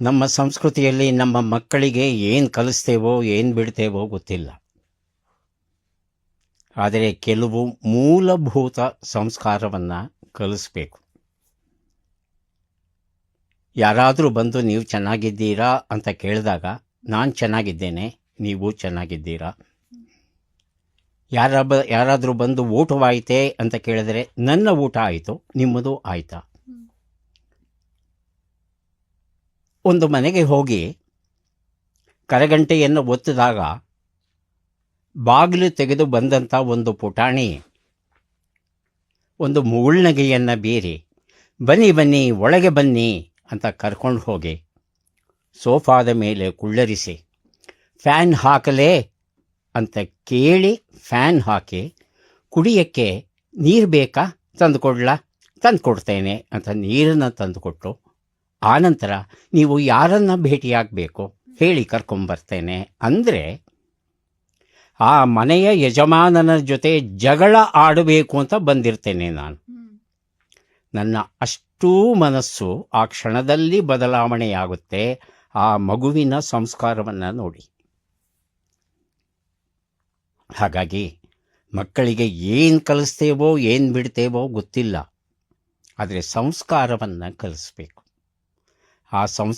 ನಮ್ಮ ಸಂಸ್ಕೃತಿಯಲ್ಲಿ ನಮ್ಮ ಮಕ್ಕಳಿಗೆ ಏನು ಕಲಿಸ್ತೇವೋ, ಏನು ಬಿಡ್ತೇವೋ ಗೊತ್ತಿಲ್ಲ. ಆದರೆ ಕೆಲವು ಮೂಲಭೂತ ಸಂಸ್ಕಾರವನ್ನು ಕಲಿಸ್ಬೇಕು. ಯಾರಾದರೂ ಬಂದು ನೀವು ಚೆನ್ನಾಗಿದ್ದೀರಾ ಅಂತ ಕೇಳಿದಾಗ, ನಾನು ಚೆನ್ನಾಗಿದ್ದೇನೆ, ನೀವು ಚೆನ್ನಾಗಿದ್ದೀರಾ? ಯಾರ ಬ ಯಾರಾದರೂ ಬಂದು ಊಟವಾಯಿತೆ ಅಂತ ಕೇಳಿದರೆ, ನನ್ನ ಊಟ ಆಯಿತು, ನಿಮ್ಮದು ಆಯಿತಾ? ಒಂದು ಮನೆಗೆ ಹೋಗಿ ಕರೆಗಂಟೆಯನ್ನು ಒತ್ತಿದಾಗ ಬಾಗಿಲು ತೆಗೆದು ಬಂದಂಥ ಒಂದು ಪುಟಾಣಿ, ಒಂದು ಮುಗುಳ್ನಗೆಯನ್ನು ಬೀರಿ, ಬನ್ನಿ ಬನ್ನಿ, ಒಳಗೆ ಬನ್ನಿ ಅಂತ ಕರ್ಕೊಂಡು ಹೋಗಿ ಸೋಫಾದ ಮೇಲೆ ಕುಳ್ಳರಿಸಿ, ಫ್ಯಾನ್ ಹಾಕಲೇ ಅಂತ ಕೇಳಿ ಫ್ಯಾನ್ ಹಾಕಿ ಕುಡಿಯಕ್ಕೆ ನೀರು ಬೇಕಾ ತಂದುಕೊಡ್ಲಾ? ತಂದು ಕೊಡ್ತೇನೆ ಅಂತ ನೀರನ್ನು ತಂದುಕೊಟ್ಟು ಆನಂತರ ನೀವು ಯಾರನ್ನು ಭೇಟಿಯಾಗಬೇಕು? ಹೇಳಿ ಕರ್ಕೊಂಬರ್ತೇನೆ. ಅಂದರೆ, ಆ ಮನೆಯ ಯಜಮಾನನ ಜೊತೆ ಜಗಳ ಆಡಬೇಕು ಅಂತ ಬಂದಿರ್ತೇನೆ ನಾನು. ನನ್ನ ಅಷ್ಟೂ ಮನಸ್ಸು ಆ ಕ್ಷಣದಲ್ಲಿ ಬದಲಾವಣೆಯಾಗುತ್ತೆ. ಆ ಮಗುವಿನ ಸಂಸ್ಕಾರವನ್ನು ನೋಡಿ. ಹಾಗಾಗಿ, ಮಕ್ಕಳಿಗೆ ಏನು ಕಲಿಸ್ತೇವೋ, ಏನು ಬಿಡ್ತೇವೋ ಗೊತ್ತಿಲ್ಲ. ಆದರೆ ಸಂಸ್ಕಾರವನ್ನು ಕಲಿಸ್ಬೇಕು. ಆ ಸಂಸ್